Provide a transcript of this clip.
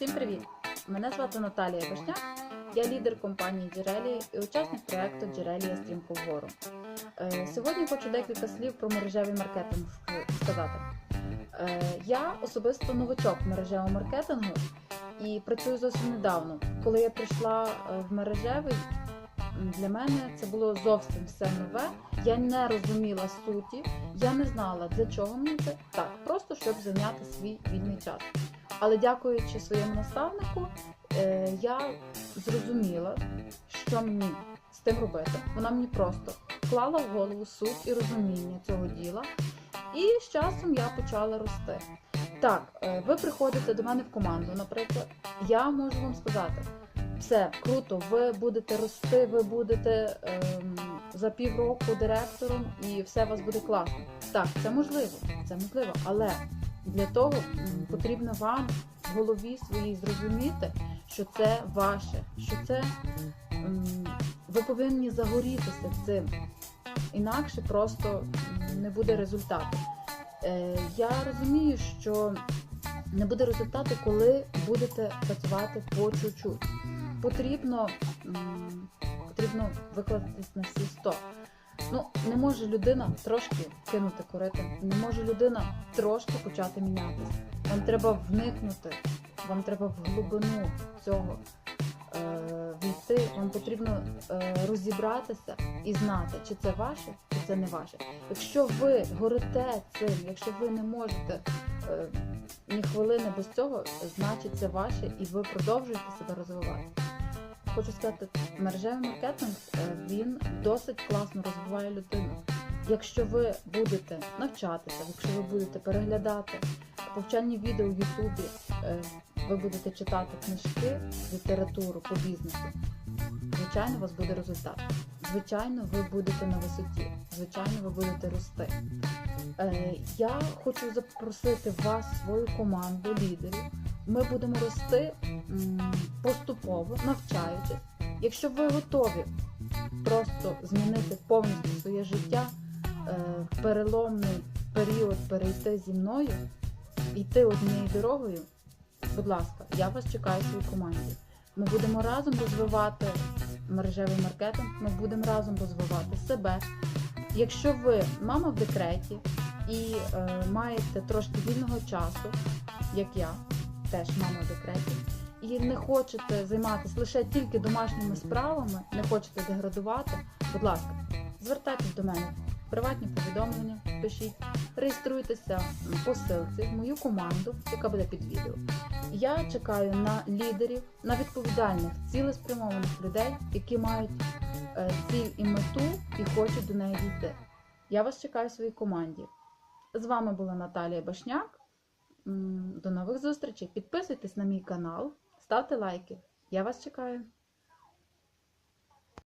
Всім привіт! Мене звати Наталія Вишня, я лідер компанії Джерелія і учасник проєкту Джерелія Стрімко вгору. Е, Сьогодні хочу декілька слів про мережевий маркетинг сказати. Е, Я особисто новачок мережевого маркетингу і працюю зовсім недавно. Коли я прийшла е, в мережевий, для мене це було зовсім все нове. Я не розуміла суті, я не знала, для чого мені це так, просто щоб зайняти свій вільний час. Але дякуючи своєму наставнику, е, я зрозуміла, що мені з тим робити. Вона мені просто вклала в голову суть і розуміння цього діла. І з часом я почала рости. Так, е, ви приходите до мене в команду, наприклад, я можу вам сказати, все круто, ви будете рости, ви будете ем, за півроку директором і все у вас буде класно. Так, це можливо, це можливо, але для того потрібно вам в голові своїй зрозуміти, що це ваше, що це м, ви повинні загорітися цим. Інакше просто не буде результату. Е, я розумію, що не буде результату, коли будете працювати по чуть-чуть. Потрібно, потрібно викладатись на всі 100. Ну, не може людина трошки кинути корити, не може людина трошки почати мінятися. Вам треба вникнути, вам треба в глибину цього е, війти, вам потрібно е, розібратися і знати, чи це ваше, чи це не ваше. Якщо ви горите цим, якщо ви не можете е, ні хвилини без цього, значить це ваше, і ви продовжуєте себе розвивати. Хочу сказати, мережевий маркетинг е, він досить класно розвиває людину. Якщо ви будете навчатися, якщо ви будете переглядати повчальні відео в Ютубі, е, ви будете читати книжки, літературу по бізнесу, звичайно, у вас буде результат. Звичайно, ви будете на висоті, звичайно, ви будете рости. Е, Я хочу запросити вас, свою команду лідерів. Ми будемо рости поступово, навчаючись. Якщо ви готові просто змінити повністю своє життя, е, в переломний період перейти зі мною, йти однією дорогою, будь ласка, я вас чекаю в своїй команді. Ми будемо разом розвивати мережевий маркетинг, ми будемо разом розвивати себе. Якщо ви мама в декреті і е, маєте трошки вільного часу, як я, теж мама в декреті, і не хочете займатися лише тільки домашніми справами, не хочете деградувати, будь ласка, звертайтесь до мене. Приватні повідомлення, пишіть, реєструйтеся по ссылці в мою команду, яка буде під відео. Я чекаю на лідерів, на відповідальних, цілеспрямованих людей, які мають е, ціль і мету і хочуть до неї дійти. Я вас чекаю в своїй команді. З вами була Наталія Башняк. До нових зустрічей. Підписуйтесь на мій канал, ставте лайки. Я вас чекаю.